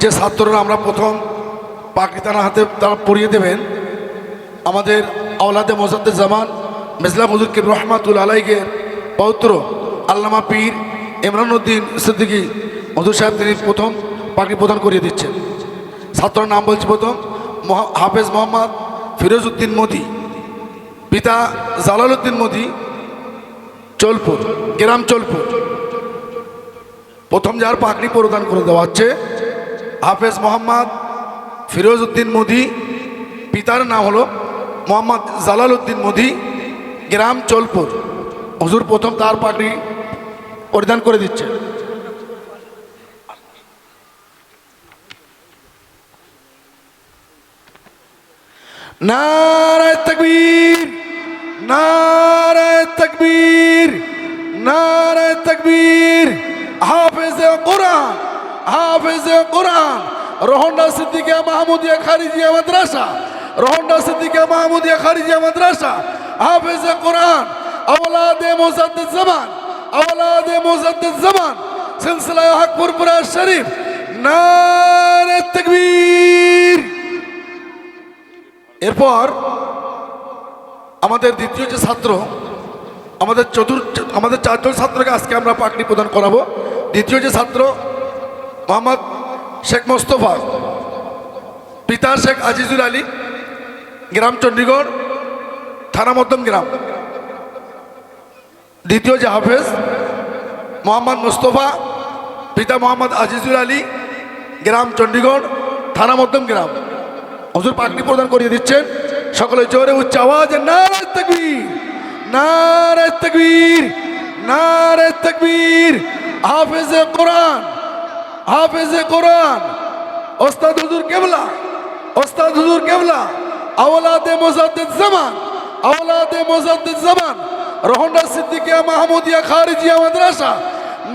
যে ছাত্ররা আমরা প্রথম পাকিস্তানের হাতে তারা পড়িয়ে দেবেন, আমাদের আওলাদে মোসাদ্দের জামান মেজলা হুজুর কিব রহমাতুল আলাইকে পৌত্র আল্লামা পীর ইমরান উদ্দিন সিদ্দিকী হুজুর সাহেব তিনি প্রথম পাগড়ি প্রদান করিয়ে দিচ্ছেন। ছাত্রের নাম বলছি প্রথম হাফেজ মোহাম্মদ ফিরোজ উদ্দিন মোদি, পিতা জালাল উদ্দিন মোদি, চোলপুর, গ্রাম চোলপুর। প্রথম যার পাগড়ি প্রদান করে দেওয়া হচ্ছে হাফেজ মোহাম্মদ ফিরোজ উদ্দিন মোদি, পিতার নাম হলো মোহাম্মদ জালাল উদ্দিন মোদি, গ্রাম চোলপুর। হুজুর প্রথম তার পাগড়ি পরিধান করে দিচ্ছে। নারায় নারায় তকবীর নারায় তকবীর, হাফেজ কোরআন। হাফেজ কোরআন রোহন্ডা সিদ্দিকা মাহমুদিয়া খারিজিয়া মাদ্রাসা রোহন্ডা সিদ্দিকা মাহমুদিয়া খারিজিয়া মাদ্রাসা, হাফেজ কোরআন, আওলাদে মুজাদ্দিদ জামান, আওলাদে মুজাদ্দিদ জামান সিলসিলা হকপুরপুরা শরীফ নারায় তকবীর। এরপর আমাদের দ্বিতীয় যে ছাত্র, আমাদের চতুর্থ, আমাদের চারজন ছাত্রকে আজকে আমরা পাকড়ি প্রদান করাবো। দ্বিতীয় যে ছাত্র মোহাম্মদ শেখ মোস্তফা, পিতা শেখ আজিজুল আলী, গ্রাম চণ্ডীগড়, থানা মধ্যম গ্রাম। দ্বিতীয় যে হাফেজ, মোহাম্মদ মোস্তফা, পিতা মোহাম্মদ আজিজুল আলী, গ্রাম চণ্ডীগড়, থানা মধ্যম গ্রাম। হজুর পাগড়ি প্রদান করিয়ে দিচ্ছেন। সকলে জোরে উচ্চ আওয়াজে, নারায় তকবীর নারায় তকবীর নারায় তকবীর। হাফেজে কোরআন হাফেজে কোরআন, ওস্তাদ হুজুর কেবলা, ওস্তাদ হুজুর কেবলা, আওলাদে মোজাদ্দিদ জামান, আওলাদে মোজাদ্দিদ জামান, রোহন্ডা সিদ্দিকিয়া মাহমুদিয়া খারিজিয়া মাদ্রাসা,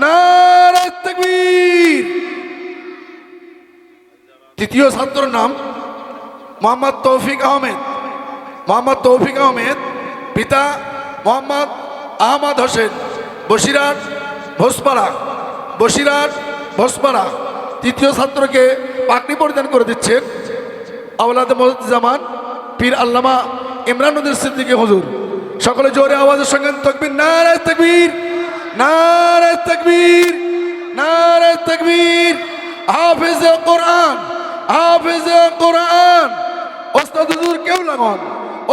নারায় তকবীর। তৃতীয় ছাত্রর নাম মোহাম্মদ তৌফিক আহমেদ। মোহাম্মদ তৌফিক আহমেদ, পিতা মোহাম্মদ আহমদ হোসেন বসিরাট ভোসপাড়া বসিরাট ভোসপাড়া তৃতীয় ছাত্রকে পাকড়ি পরিধান করে দিচ্ছেন আওলাদ জামান পীর আল্লামা ইমরানুদ্দিন সিদ্দিকী হুজুর। সকলে জোরে আওয়াজের সঙ্গে তকবীর, নারায় তকবীর নারায় তকবীর নারায় তকবীর। হাফেজে কোরআন হাফেজে কোরআন। ওস্তাদ হুজুর কেবলাগন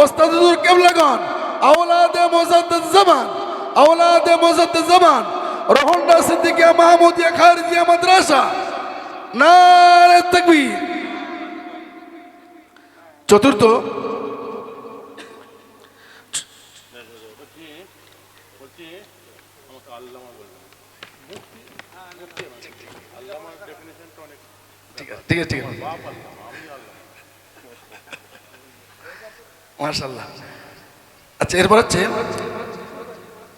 ওস্তাদ হুজুর কেবলাগন আওলাদে মুজাদ্দিদ জামান, আওলাদে মুজাদ্দিদ জামান। রোহন্ডা সিদ্দিকিয়া মাহমুদিয়া খারিজিয়া মাদ্রাসা। নারে তাকবীর। চতুর্থ। ঠিক আছে ঠিক আছে আচ্ছা এরপর হচ্ছে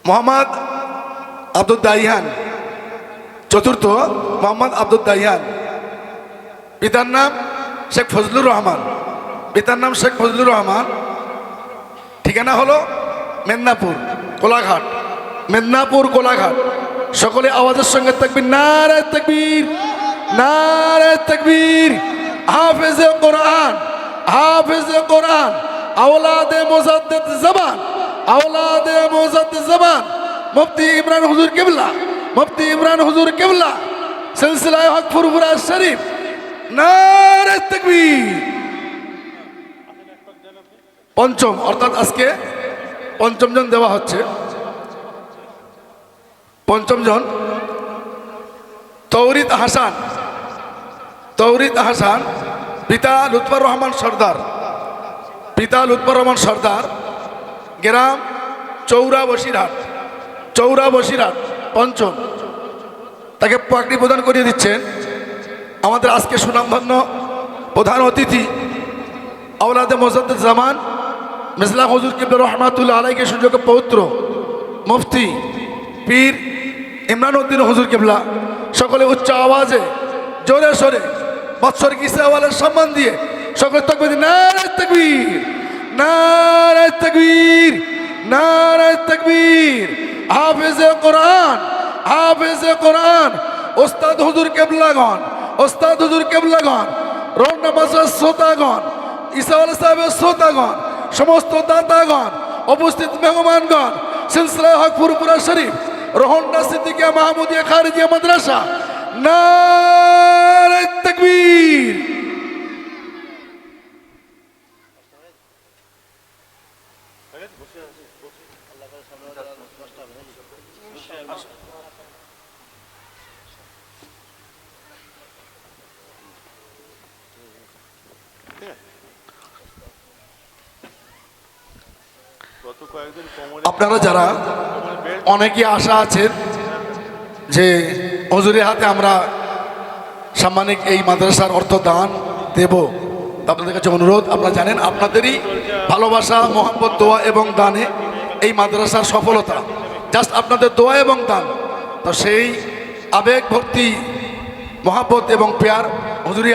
মোহাম্মদ আব্দুল দাইহান চতুর্থ মোহাম্মদ আব্দুল দাইহান পিতার নাম শেখ ফজলুর রহমান। পিতার নাম শেখ ফজলুর রহমান। ঠিকানা হলো মেদিনীপুর, কোলাঘাট। মেদিনীপুর, কোলাঘাট। সকলে আওয়াজের সঙ্গে তাকবীর, নারায় তাকবীর নারায় তাকবীর। হাফেজে কোরআন হাফেজে কোরআন। আওলাদে মুজাদ্দিদ জামান আওলাদে মুজাদ্দিদ জামান মুফতি ইমরান হুজুর কিবলা, মুফতি ইমরান হুজুর কিবলা, সিলসিলায় হক ফুরফুরা শরীফ, নারায় তাকবীর। পঞ্চম, অর্থাৎ আজকে পঞ্চম জন দেওয়া হচ্ছে। পঞ্চম জন তৌরিদ হাসান তৌরিদ হাসান, পিতা লুৎফর রহমান সর্দার, পিতা লুৎফর রহমান সর্দার, গ্রাম চৌরা বসিরহাট চৌরা বসিরহাট পঞ্চম তাকে পাকড়ি প্রদান করিয়ে দিচ্ছেন। আমাদের আজকে সুনামধন্য প্রধান অতিথি আওলাদে মোজাদ্দ জামান, মিসলা হজুর কিবুর রহমাতুল্লাহ আলাইকে সুযোগ্য পৌত্র, মুফতি, পীর ইমরান উদ্দিন হজুর কিবলা, সকলে উচ্চ আওয়াজে, জোরে সরে, বৎসর কিসাওয়ালের সম্মান দিয়ে সকলে তকবির, নারায় তকবীর নারায় তকবীর। নারায় তকবীর। হাফেজে কোরআন হাফেজে কোরআন। ওস্তাদ হুজুর কেবলাগণ, ওস্তাদ হুজুর কেবলাগণ রোহন্ডা মাসার শ্রোতাগণ, ইসাউল সাহেবের শ্রোতাগণ, সমস্ত দাতাগণ, উপস্থিত মেহমানগণ, সিলসিলা হক ফুরপুরা শরীফ, রোহন্ডা সিদ্দিকিয়া মাহমুদিয়া খারিজিয়া মাদ্রাসা নারে তকবীর। আপনারা যারা অনেকে আশা আছেন যে হজুরের হাতে আমরা সাম্মানিক এই মাদ্রাসার অর্থ দান দেব আপনাদের কাছে অনুরোধ, আপনারা জানেন আপনাদেরই ভালোবাসা মোহাম্মত দোয়া এবং দানে এই মাদ্রাসার সফলতা। জাস্ট আপনাদের দোয়া এবং দান। তো সেই আবেগ, ভক্তি, মহাব্বত এবং পেয়ার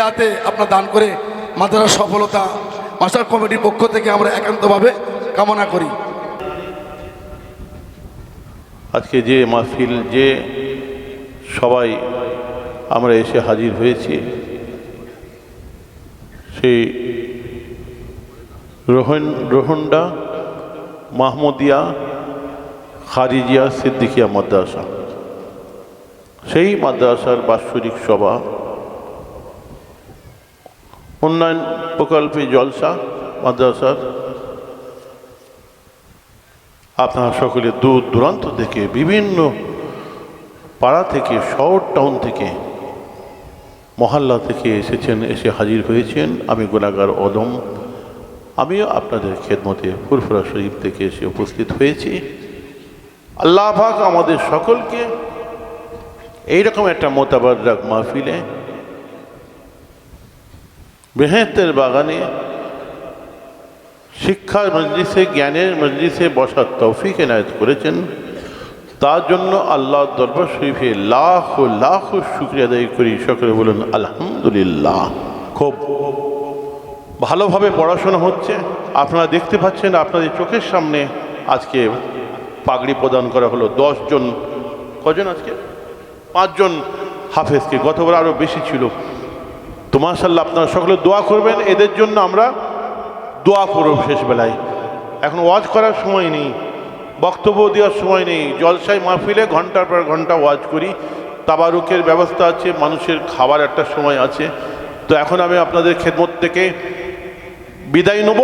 হাতে আপনার দান করে মাদ্রাসার সফলতা, মাস্টার কমিটির পক্ষ থেকে আমরা একান্তভাবে কামনা করি। আজকে যে মাহফিল, যে সবাই আমরা এসে হাজির হয়েছি সেই রোহন রোহন্ডা মাহমুদিয়া, খারিজিয়া, সিদ্দিকিয়া মাদ্রাসা। সেই মাদ্রাসার বাৎসরিক সভা, উন্নয়ন প্রকল্পে জলসা মাদ্রাসার। আপনারা সকলে দূর দূরান্ত থেকে, বিভিন্ন পাড়া থেকে, শহর টাউন থেকে মহল্লা থেকে এসেছেন, এসে হাজির হয়েছেন। আমি গোলাগার অদম। আমিও আপনাদের খেদমতে ফুরফুরা শরীফ থেকে এসে উপস্থিত হয়েছি। আল্লাহ পাক আমাদের সকলকে এইরকম একটা মোতাবাদ রাখ মাহফিলে বেহেতের বাগানে শিক্ষার মজলিসে, জ্ঞানের মজলিসে বসার তৌফিক এনায়ত করেছেন। তার জন্য আল্লাহ দরবার শরীফে লাখ লাখ শুক্রিয়া আদায় করি। সকলে বলুন, আলহামদুলিল্লাহ। খুব ভালোভাবে পড়াশোনা হচ্ছে। আপনারা দেখতে পাচ্ছেন, আপনাদের চোখের সামনে আজকে পাগড়ি প্রদান করা হলো। জন, কজন আজকে? পাঁচজন হাফেজকে, গতবার আরও বেশি ছিল। তো মাশাল্লাহ আপনারা সকলে দোয়া করবেন। এদের জন্য আমরা দোয়া করব শেষ বেলায় এখন ওয়াজ করার সময় নেই। বক্তব্য দেওয়ার সময় নেই। জলসাই মাহফিলে ঘণ্টার পর ঘণ্টা ওয়াজ করি। তাবারুকের ব্যবস্থা আছে, মানুষের খাবার একটা সময় আছে। তো এখন আমি আপনাদের খেদমত থেকে বিদায় নেব।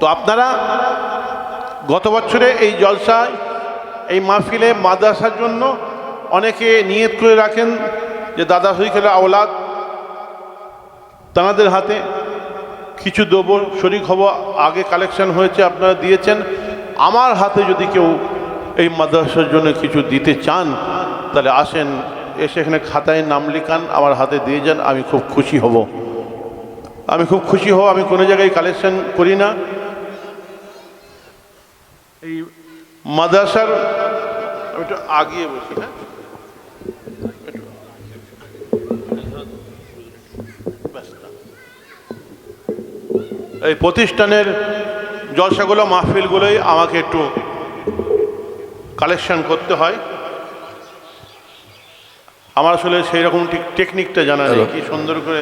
তো আপনারা গত বছরে এই জলসায়, এই মাহফিলে মাদ্রাসার জন্য অনেকে নিয়ত করে রাখেন যে, দাদা খেলে আওলাদ, তাঁদের হাতে কিছু দেবো শরিক হব, আগে কালেকশন হয়েছে, আপনারা দিয়েছেন। আমার হাতে যদি কেউ এই মাদ্রাসার জন্য কিছু দিতে চান, তাহলে আসেন, এসে এখানে খাতায় নাম লিখান, আমার হাতে দিয়ে যান, আমি খুব খুশি হব। আমি খুব খুশি হব, আমি কোনো জায়গায় কালেকশন করি না। এই মাদ্রাসার, আমি একটু আগিয়ে বসি হ্যাঁ? এই প্রতিষ্ঠানের জলসাগুলো মাহফিলগুলোই আমাকে একটু কালেকশন করতে হয়। আমার আসলে সেই রকম টেকনিকটা জানা নেই কি সুন্দর করে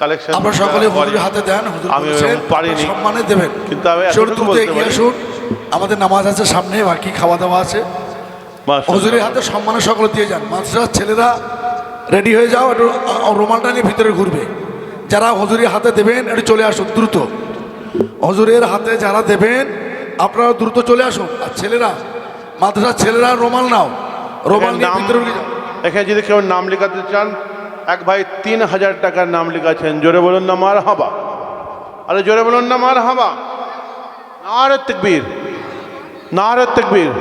কালেকশন আমরা সকলে হুজুরের হাতে দেন হুজুর আমি পারিনি। সম্মানে দেবেন। কিন্তু আমি এতটুকু বলতে পারি। আসুন আমাদের নামাজ আছে সামনে বাকি খাওয়া দাওয়া আছে হুজুরের হাতে সম্মানে সকলে দিয়ে যান। মাদ্রাসার ছেলেরা রেডি হয়ে যাও একটু রুমালটা নিয়ে ভিতরে ঘুরবে। যারা হুজুরের হাতে দেবেন একটু চলে আসুন দ্রুত। হুজুরের হাতে যারা দেবেন আপনারা দ্রুত চলে আসুন। আর ছেলেরা মাদ্রাসার ছেলেরা রোমাল নাও। রুমাল। এখানে যদি কেউ নাম লেখাতে চান এক ভাই তিন হাজার টাকার নাম লেখাচ্ছেন। জোরে বলুন না মার হাবা আরে জোরে বলুন না মার হাবা নারে তকবীর। নারে তকবীর।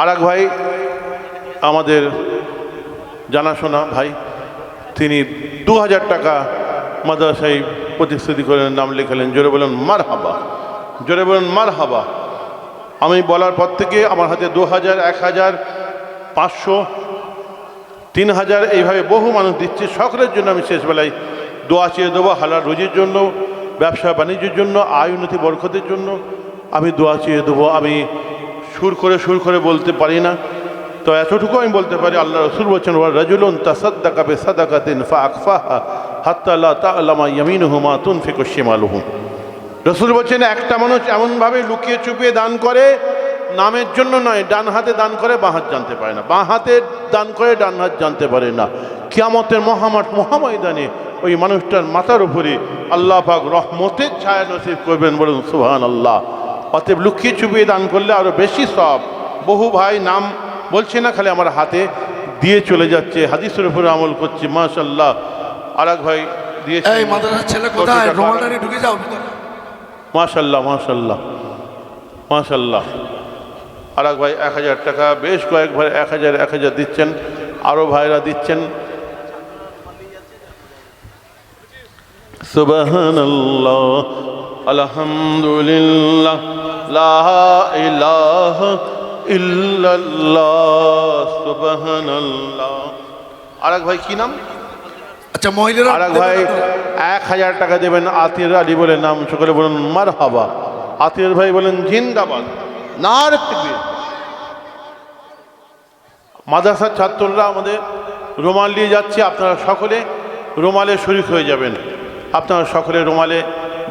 আর এক ভাই আমাদের জানাশোনা ভাই। তিনি দু হাজার টাকা মাদ্রাসায় প্রতিশ্রুতি করেন, নাম লেখালেন। জোরে বলেন মার হাবা জোরে বলেন মার হাবা আমি বলার পর থেকে আমার হাতে দু হাজার এক হাজার পাঁচশো তিন হাজার এইভাবে বহু মানুষ দিচ্ছে। সকলের জন্য আমি শেষবেলায় দোয়া চেয়ে দেবো, হালাল রুজির জন্য, ব্যবসা বাণিজ্যের জন্য, আয় উন্নতি বরকতের জন্য আমি দোয়া চেয়ে দেবো। আমি সুর করে সুর করে বলতে পারি না। তো এতটুকু আমি বলতে পারি, আল্লাহ রসুল বলছেন, ওয়া রাজুলুন তাসাদ্দাকা বে সাদাকাতিন ফা আকফাহা হাত্তা লা তা'লামা ইয়ামিনুহু মা তুনফিকু শিমালুহু। রসুল বলছেন, একটা মানুষ এমনভাবে লুকিয়ে চুপিয়ে দান করে, নামের জন্য নয়, ডান হাতে দান করে, বাঁ হাত জানতে পারে না। বাঁ হাতে দান করে, ডান হাত জানতে পারে না। কিয়ামতের মহামাঠ মহাময়দানে ওই মানুষটার মাথার উপরে আল্লাহ পাক রহমতের ছায়া নসিব করবেন বলুন সুহান আল্লাহ অতএব লুকিয়ে চুপিয়ে দান করলে আরও বেশি সব। বহু ভাই নাম বলছে না খালি আমার হাতে দিয়ে চলে যাচ্ছে। হাদিসের উপরে আমল করছে মাশাল্লাহ আর এক ভাই দিয়েছে। এই মাদ্রাসার ছেলে কোথায়? রোমালটা নিয়ে ঢুকে যাও মাশাল্লাহ মাশাল্লাহ মাশাল্লাহ আর এক ভাই এক হাজার টাকা বেশ কয়েক ভাই এক হাজার এক হাজার দিচ্ছেন। আরও ভাইরা দিচ্ছেন। সুবহানাল্লাহ আলহামদুলিল্লাহ লা ইলাহা আর এক ভাই কি নাম? আচ্ছা মহিলারা আর এক ভাই এক হাজার টাকা দেবেন আতির আলী বলে নাম সকলে বলেন মার হাবা আতির ভাই বলেন জিন্দাবাদ। নার তাকবীর। মাদ্রাসার ছাত্ররা আমাদের রুমাল নিয়ে যাচ্ছে আপনারা সকলে রুমালে শরিক হয়ে যাবেন। আপনারা সকলে রুমালে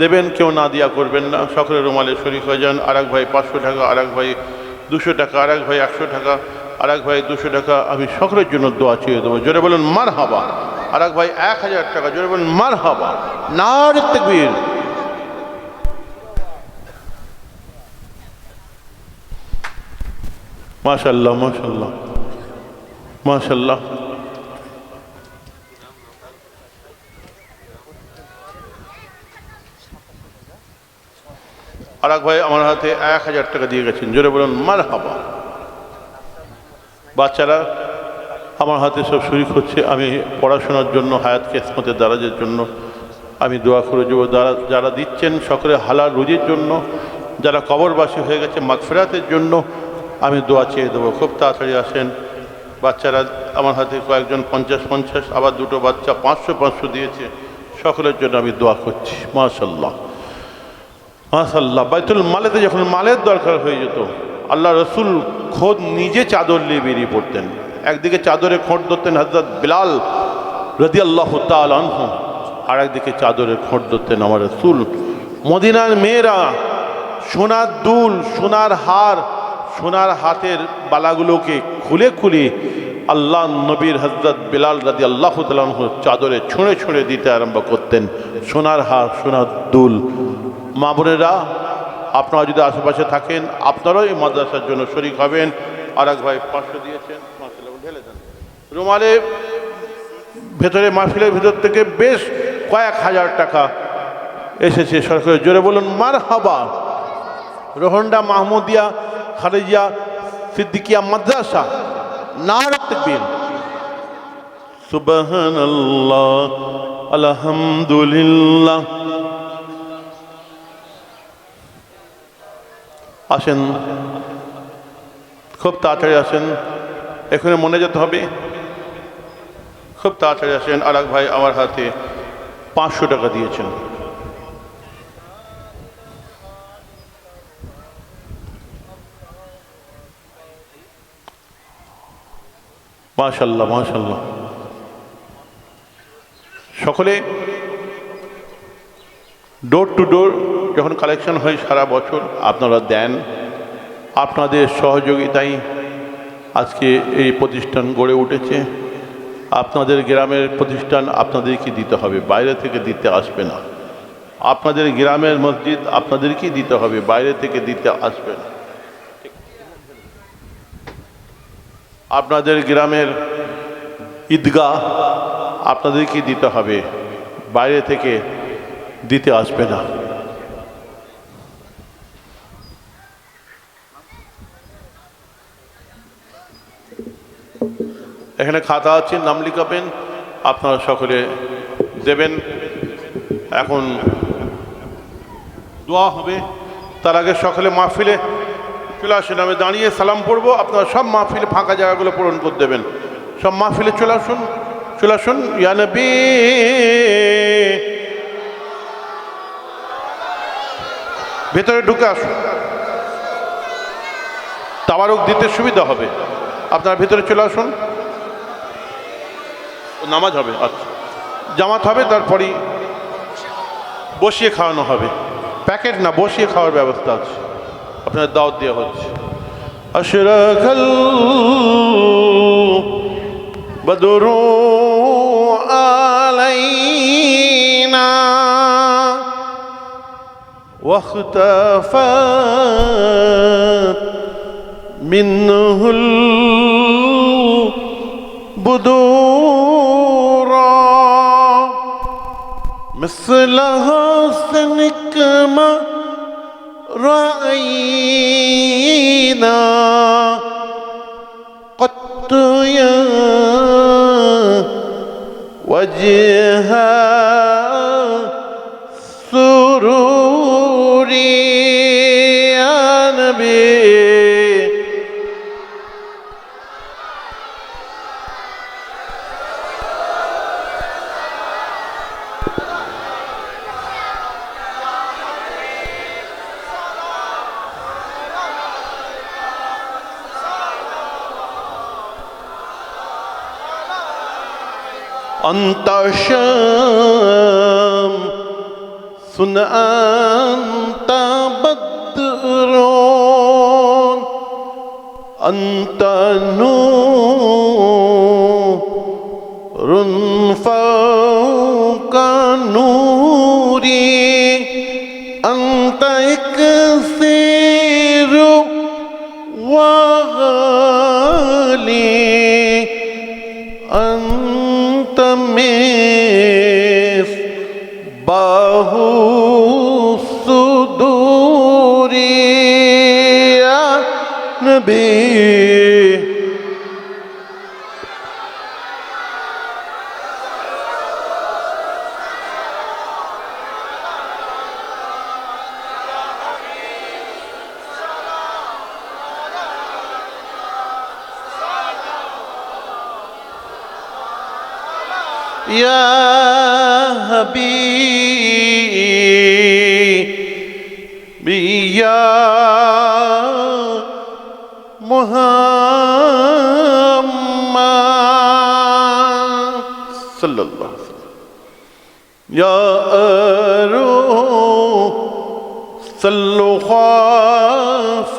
দেবেন কেউ না দিয়া করবেন না সকলে রুমালে শরিক হয়ে যান। আর এক ভাই পাঁচশো টাকা আর এক ভাই দুশো টাকা, আর এক ভাই একশো টাকা, আর এক ভাই দুশো টাকা। আমি সকলের জন্য দোয়া চেয়ে দেবো। জোরে বলুন মার হাবা আর এক ভাই এক হাজার টাকা। জোরে বলুন মার হাবা নার তকবীর। মাশাল্লাহ মাশাল্লাহ। মাশাল্লাহ। আর এক ভাই আমার হাতে এক হাজার টাকা দিয়ে গেছেন। জোরে বলুন মার হাবা বাচ্চারা আমার হাতে সব শরিক হচ্ছে, আমি পড়াশোনার জন্য, হায়াত কেসমতের দারাজের জন্য, আমি দোয়া করে যাব যারা যারা দিচ্ছেন সকলে হালাল রুজির জন্য, যারা কবরবাসী হয়ে গেছে মাগফেরাতের জন্য, আমি দোয়া চেয়ে দেবো। খুব তাড়াতাড়ি আসেন। বাচ্চারা আমার হাতে কয়েকজন পঞ্চাশ পঞ্চাশ, আবার দুটো বাচ্চা পাঁচশো পাঁচশো দিয়েছে। সকলের জন্য আমি দোয়া করছি, মাশাল্লাহ। মাশাল্লাহ বাইতুল মালেতে যখন মালের দরকার হয়ে যেত, আল্লাহ রসুল খোদ নিজে চাদর নিয়ে বেরিয়ে পড়তেন। একদিকে চাদরে খোঁট ধরতেন হজরত বিলাল রদি আল্লাহ তালহ আর একদিকে চাদরে খোঁট ধরতেন আমার রসুল। মদিনার মেয়েরা সোনার দুল, সোনার হার, সোনার হাতের বালাগুলোকে খুলে খুলে আল্লাহ নবীর হজরত বিলাল রাদি আল্লাহ তালহ চাদরে ছুঁড়ে ছুঁড়ে দিতে আরম্ভ করতেন। সোনার হার, সোনার দুল মা বোনেরা, আপনারা যদি আশেপাশে থাকেন, আপনারাও এই মাদ্রাসার জন্য শরিক হবেন। আর এক ভাই পাঁচশো দিয়েছেন ঢেলে দেন। রুমালে ভেতরে মাহফিলের ভিতর থেকে বেশ কয়েক হাজার টাকা এসেছে। সরকারের জোরে বলুন মার হাবা রোহন্ডা মাহমুদিয়া খারেজিয়া সিদ্দিকিয়া মাদ্রাসা না রাখবেন সুবহানাল্লাহ, আলহামদুলিল্লাহ। আসেন। খুব তাড়াতাড়ি আসেন। এখানে মনে যেতে হবে। খুব তাড়াতাড়ি আসেন। আর ভাই আমার হাতে পাঁচশো টাকা দিয়েছেন। মাশাল্লাহ মাশাল্লাহ। সকলে ডোর টু ডোর যখন কালেকশন হয় সারা বছর, আপনারা দেন। আপনাদের সহযোগিতায় আজকে এই প্রতিষ্ঠান গড়ে উঠেছে। আপনাদের গ্রামের প্রতিষ্ঠান আপনাদেরকে দিতে হবে, বাইরে থেকে দিতে আসবে না। আপনাদের গ্রামের মসজিদ আপনাদেরকেই দিতে হবে, বাইরে থেকে দিতে আসবে না। আপনাদের গ্রামের ঈদগাহ আপনাদেরকেই দিতে হবে, বাইরে থেকে দিতে আসবে না। এখানে খাতা আছে, নাম লিখাবেন, আপনারা সকলে দেবেন। এখন দোয়া হবে। তার আগে সকলে মাহফিলে চলে আসুন, আমি দাঁড়িয়ে সালাম পড়ব। আপনারা সব মাহফিলে ফাঁকা জায়গাগুলো পূরণ করে দেবেন। সব মাহফিলে চলে আসুন চলে আসুন। ইয়ানবি ভেতরে ঢুকে আসুন। তাবারক দিতে সুবিধা হবে। আপনার ভেতরে চলে আসুন। নামাজ হবে আচ্ছা জামাত হবে তারপরেই বসিয়ে খাওয়ানো হবে প্যাকেট না বসিয়ে খাওয়ার ব্যবস্থা আছে আপনার দাওয়াত দেওয়া হচ্ছে আশরাকাল বদরু আলাইনা واختفت منه البدورا مثل حسنك ما رأينا قط يا وجها أنت شام ثم أنت بدر أنت نور يا حبيبي يا محمد صلى الله عليه وسلم. يا أروح صلوا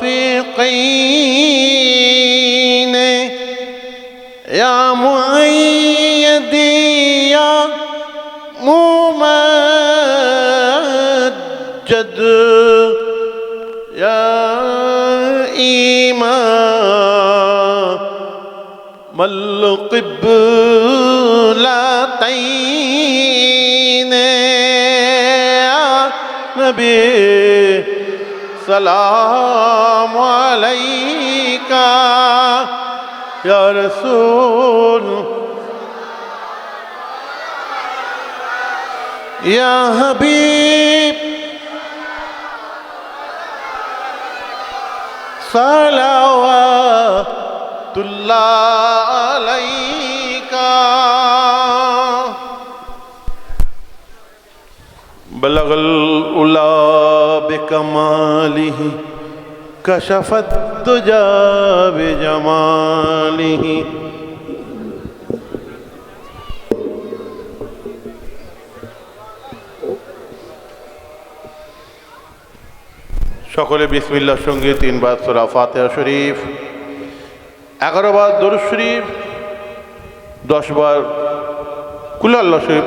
خافقين. ممجد يا إمام القبلتين يا نبي سلام عليك. يا رسول يا حبيب. صلوات اللہ علیہ بلغ العلا بکمالہ کشفت دجا بجمالہ সকলে বিসমিল্লার সঙ্গে তিনবার সোরা ফাতেহা শরীফ। এগারো বার দরুদ শরীফ, দশ বার কুলাল্লা শরীফ।